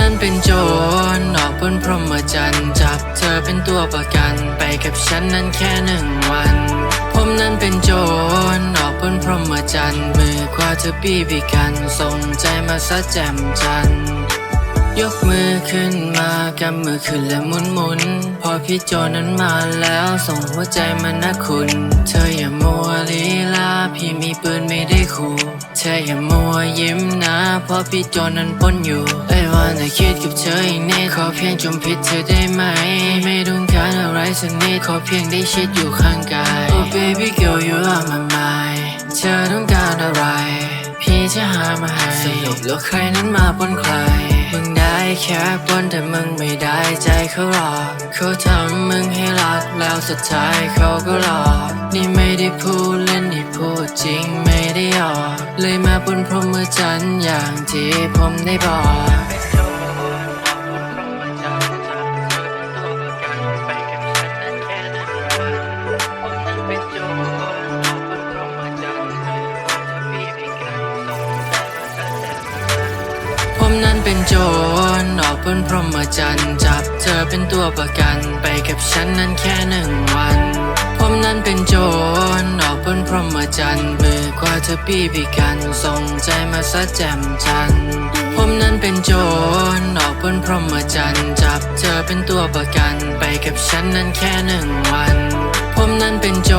นั้นเป็นโจรออกบนพรหมจรรย์จับเธอเป็นตัวประกันไปกับฉันนั้นแค่หนึ่งวัน ผมนั้นเป็นโจรออกบนพรหมจรรย์มือขวาเธอปีบีกันส่งใจมาซะแจ่มจันยกมือขึ้นมากำมือขึ้นและหมุนหมุน พอพี่โจนั้นมาแล้วส่งหัวใจมานะคุณ เธออย่ามัวลีลาพี่มีปืนไม่ได้ขู่ เธออย่ามัวยิ้มนะเพราะพี่โจนั้นป้นอยู่ วันจะคิดกับเธออีกนิดขอเพียงจมพิษเธอได้ไหม ไม่ต้องการอะไรสักนิดขอเพียงได้ชิดอยู่ข้างกาย Oh baby girl you are my mind เธอต้องการอะไร พี่จะหามาให้สรุปแล้วใครนั้นมาปนใคร มึงได้แค่ปนแต่มึงไม่ได้ใจเขาหรอกเขาทำมึงให้รักแล้วสุดท้ายเขาก็หลอก นี่ไม่ได้พูดเล่นนี่พูดจริงไม่ได้หยอก เลยมาบนพรหมจันทร์อย่างที่ผมได้บอกผมนั้นเป็นโจรออกบนพรหมจรรย์จับเธอเป็นตัวประกัน ไปกับฉันนั้นแค่หนึ่งวัน ผมนั้นเป็นโจรออ บนพรหมจรรย์มือคว้าเธอพี่พี่กันส่งใจมาซะแจ่มจันผมนั้นเป็นโจรออกบนพรหมจรรย์จับเธอเป็นตัวประกัน ไปกับฉันนั้นแค่หนึ่งวันผมนั้นเป็นโจ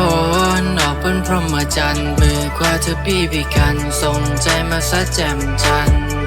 รออกบนพรหมจรรย์มือคว้าเธอพี่พี่กันส่งใจมาซะแจ่มจันทร์